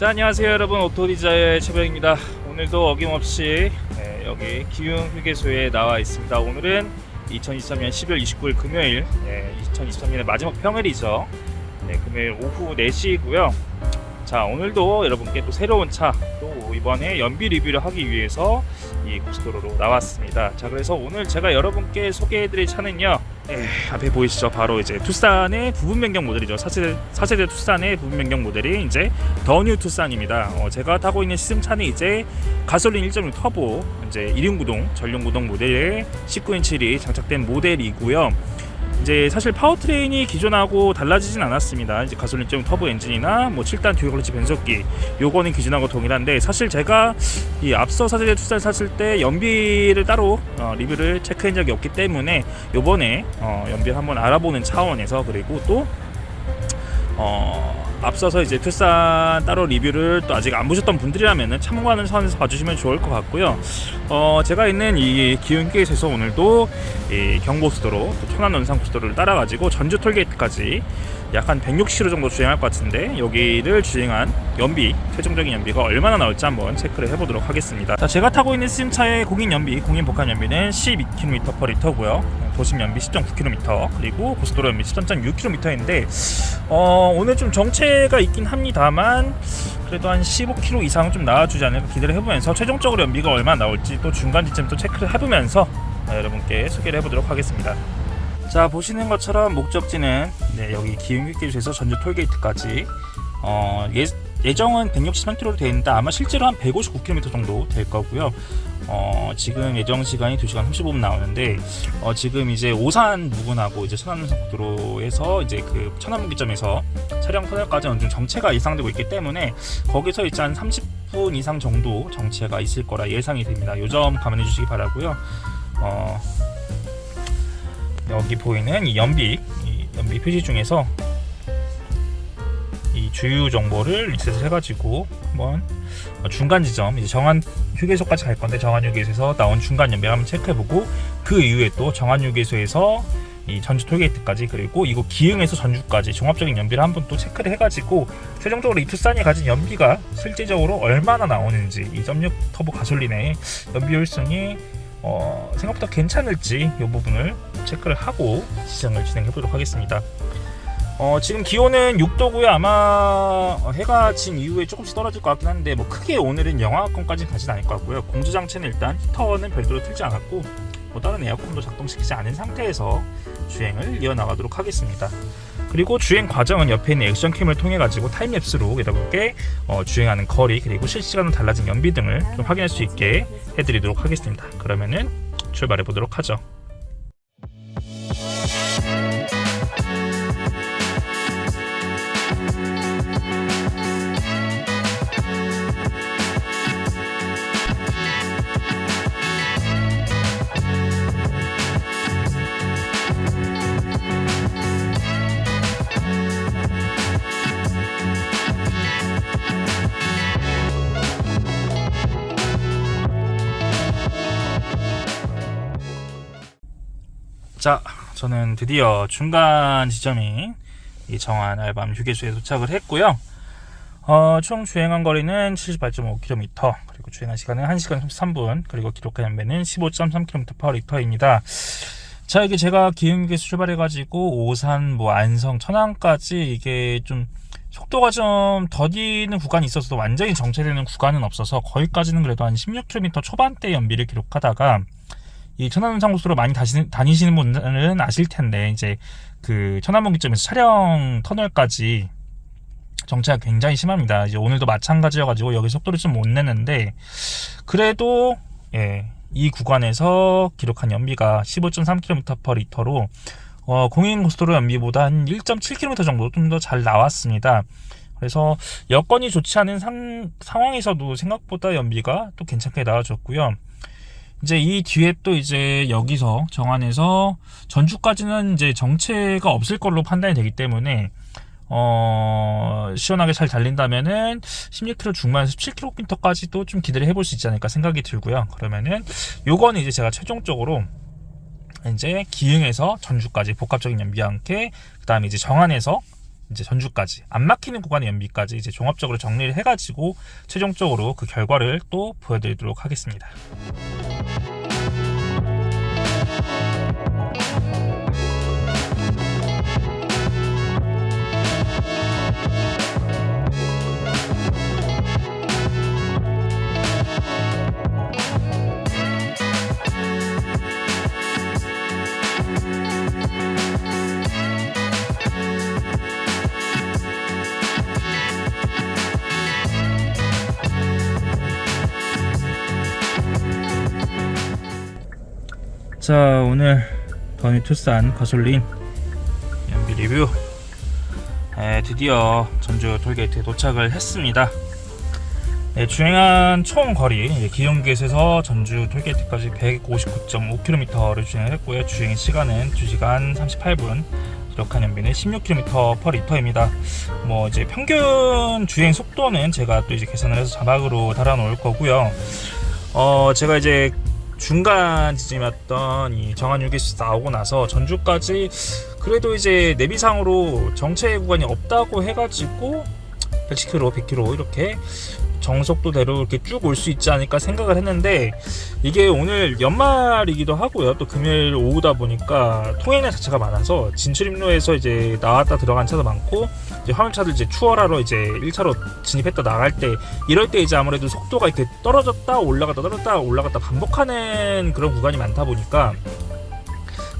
자 안녕하세요 여러분. 오토디자의 최병입니다. 오늘도 어김없이 네, 여기 기흥 휴게소에 나와 있습니다. 오늘은 2023년 12월 29일 금요일 네, 2023년의 마지막 평일이죠. 네, 금요일 오후 4시고요. 자 오늘도 여러분께 또 새로운 차 또 이번에 연비 리뷰를 하기 위해서 이 고속도로로 나왔습니다. 자 그래서 오늘 제가 여러분께 소개해드릴 차는요 에, 앞에 보이시죠 바로 이제 투싼의 부분 변경 모델이죠 4세대, 4세대 투싼의 부분 변경 모델이 이제 더 뉴 투싼입니다. 어, 제가 타고 있는 시승차는 이제 가솔린 1.6 터보 이제 1륜 구동 전륜 구동 모델의 19인치리 장착된 모델이고요. 이제 사실 파워트레인이 기존하고 달라지진 않았습니다. 이제 가솔린 1.6 터보 엔진이나 뭐 7단 듀얼 클러치 변속기 요거는 기존하고 동일한데 사실 제가 이 앞서 4세대 투싼 샀을 때 연비를 따로 어, 리뷰를 체크한 적이 없기 때문에 요번에 어, 연비를 한번 알아보는 차원에서 그리고 또 어, 앞서서 이제 투싼 따로 리뷰를 또 아직 안 보셨던 분들이라면 참고하는 선에서 봐주시면 좋을 것 같고요. 어, 제가 있는 이 기흥게이트에서 오늘도 이 경부고속도로 또 천안 논산고속도로를 따라가지고 전주 톨게이트까지 약 한 160km 정도 주행할 것 같은데 여기를 주행한 연비 최종적인 연비가 얼마나 나올지 한번 체크를 해보도록 하겠습니다. 자, 제가 타고 있는 스팀차의 공인 연비, 공인 복합 연비는 12km/L고요. 도심 연비 10.9km 그리고 고속도로 연비 13.6km인데 어, 오늘 좀 정체가 있긴 합니다만 그래도 한 15km 이상은 좀 나와주지 않을까 기대를 해보면서 최종적으로 연비가 얼마나 나올지 또 중간 지점 또 체크를 해보면서 어, 여러분께 소개를 해보도록 하겠습니다. 자 보시는 것처럼 목적지는 네, 여기 기흥휴게소에서 전주 톨게이트까지 어, 예, 예정은 163km로 되어 있는데 아마 실제로 한 159km 정도 될 거고요. 어, 지금 예정 시간이 2시간 35분 나오는데 어, 지금 이제 오산 부근하고 이제 천안고속도로에서 이제 그 천안분기점에서 차량 터널까지 어느 정도 정체가 예상되고 있기 때문에 거기서 이제 한 30분 이상 정도 정체가 있을 거라 예상이 됩니다. 요점 감안해 주시기 바라고요. 어, 여기 보이는 이 연비 이 연비 표시 중에서 이 주유 정보를 리셋을 해가지고 한번 중간 지점 이제 정한 휴게소까지 갈 건데 정한 휴게소에서 나온 중간 연비 한번 체크해보고 그 이후에 또 정한 휴게소에서 이 전주 톨게이트까지 그리고 이거 기흥에서 전주까지 종합적인 연비를 한번 또 체크를 해가지고 최종적으로 이 투싼이 가진 연비가 실제적으로 얼마나 나오는지 2.6 터보 가솔린의 연비 효율성이 어, 생각보다 괜찮을지 이 부분을 체크를 하고 시승을 진행해 보도록 하겠습니다. 어, 지금 기온은 6도고요. 아마 해가 진 이후에 조금씩 떨어질 것 같긴 한데 뭐 크게 오늘은 영하권까지 가진 않을 것 같고요. 공조 장치는 일단 히터는 별도로 틀지 않았고 뭐 다른 에어컨도 작동시키지 않은 상태에서 주행을 이어나가도록 하겠습니다. 그리고 주행 과정은 옆에 있는 액션캠을 통해 가지고 타임랩스로 여러분께 어, 주행하는 거리 그리고 실시간으로 달라진 연비 등을 좀 확인할 수 있게 해드리도록 하겠습니다. 그러면은 출발해 보도록 하죠. 자, 저는 드디어 중간 지점인 이 정한 알밤 휴게소에 도착을 했고요. 어, 총 주행한 거리는 78.5km, 그리고 주행한 시간은 1시간 33분, 그리고 기록한 연배는 15.3km/L입니다. 자, 이게 제가 기흥에서 출발해가지고 오산, 뭐 안성, 천안까지 이게 좀 속도가 좀 더디는 구간이 있어서 완전히 정체되는 구간은 없어서 거기까지는 그래도 한 16km 초반대 연비를 기록하다가 이 천안산고속도로 많이 다시, 다니시는 분들은 아실 텐데 이제 그 천안분기점에서 차량 터널까지 정체가 굉장히 심합니다. 이제 오늘도 마찬가지여가지고 여기 속도를 좀 못 내는데 그래도 예, 이 구간에서 기록한 연비가 15.3km/L로 어, 공인 고속도로 연비보다 한 1.7km 정도 좀 더 잘 나왔습니다. 그래서 여건이 좋지 않은 상, 상황에서도 생각보다 연비가 또 괜찮게 나와줬고요. 이제 이 뒤에 또 이제 여기서 정안에서 전주까지는 이제 정체가 없을 걸로 판단이 되기 때문에 어, 시원하게 잘 달린다면은 16km 중반에서 17km까지도 좀 기대를 해볼 수 있지 않을까 생각이 들고요. 그러면은 요거는 이제 제가 최종적으로 이제 기흥에서 전주까지 복합적인 연비와 함께 그 다음에 이제 정안에서 이제 전주까지 안 막히는 구간의 연비까지 이제 종합적으로 정리를 해가지고 최종적으로 그 결과를 또 보여드리도록 하겠습니다. 자 오늘 더뉴 투싼 가솔린 연비 리뷰. 에, 드디어 전주 톨게이트에 도착을 했습니다. 네, 주행한 총 거리 예, 기흥기에서 전주 톨게이트까지 159.5km를 주행을 했고요. 주행 시간은 2시간 38분 기록한 연비는 16km per 리터입니다. 뭐 이제 평균 주행 속도는 제가 또 이제 계산을 해서 자막으로 달아 놓을 거고요. 어 제가 이제 중간 지점이었던 이 정한 휴게소 나오고 나서 전주까지 그래도 이제 내비상으로 정체 구간이 없다고 해가지고 110km, 100km 이렇게 정속도대로 이렇게 쭉 올 수 있지 않을까 생각을 했는데 이게 오늘 연말이기도 하고요. 또 금요일 오후다 보니까 통행량 자체가 많아서 진출입로에서 이제 나왔다 들어간 차도 많고 이제 화물차들 이제 추월하러 이제 1차로 진입했다 나갈 때 이럴 때 이제 아무래도 속도가 이렇게 떨어졌다 올라갔다 떨어졌다 올라갔다 반복하는 그런 구간이 많다 보니까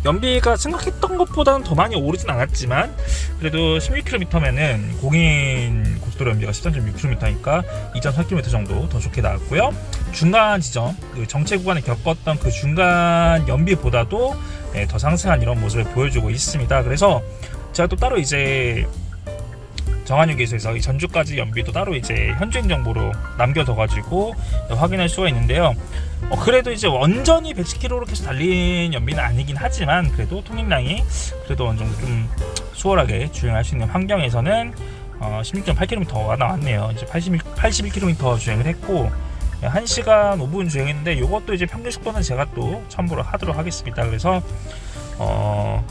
연비가 생각했던 것보다는 더 많이 오르진 않았지만 그래도 16km면은 공인 고속도로 연비가 13.6km니까 2.4km 정도 더 좋게 나왔고요. 중간 지점 그 정체 구간에 겪었던 그 중간 연비보다도 예, 더 상승한 이런 모습을 보여주고 있습니다. 그래서 제가 또 따로 이제 정한휴게소에서 이 전주까지 연비도 따로 이제 현주행 정보로 남겨둬가지고 확인할 수가 있는데요. 어, 그래도 이제 완전히 110km로 계속 달린 연비는 아니긴 하지만 그래도 통행량이 그래도 어느 정도 좀 수월하게 주행할 수 있는 환경에서는 어, 16.8km가 나왔네요. 이제 81, 81km 주행을 했고 1시간 5분 주행했는데 이것도 이제 평균 속도는 제가 또 첨부를 하도록 하겠습니다. 그래서 어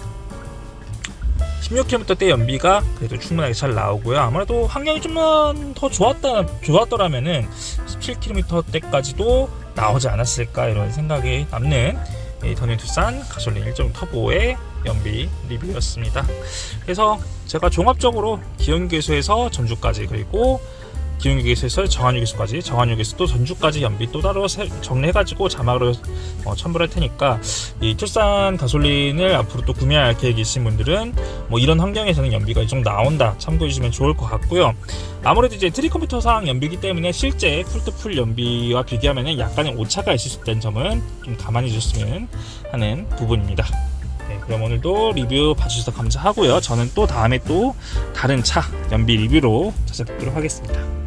16km대 연비가 그래도 충분하게 잘 나오고요. 아무래도 환경이 좀만 더 좋았다 좋았더라면은 17km대까지도 나오지 않았을까 이런 생각이 남는 이 더뉴 투싼 가솔린 1.6 터보의 연비 리뷰였습니다. 그래서 제가 종합적으로 기흥교에서 전주까지 그리고 기흥유기에서 정한유기소까지 정한유기에서도 전주까지 연비 또 따로 세- 정리해가지고 자막으로 어, 첨부를 할 테니까 이 투싼 가솔린을 앞으로 또 구매할 계획이신 분들은 뭐 이런 환경에서는 연비가 이 정도 나온다 참고해 주시면 좋을 것 같고요. 아무래도 이제 트리 컴퓨터상 연비이기 때문에 실제 풀트풀 연비와 비교하면 약간의 오차가 있을 수 있다는 점은 좀 가만히 주셨으면 하는 부분입니다. 네, 그럼 오늘도 리뷰 봐주셔서 감사하고요. 저는 또 다음에 또 다른 차 연비 리뷰로 찾아뵙도록 하겠습니다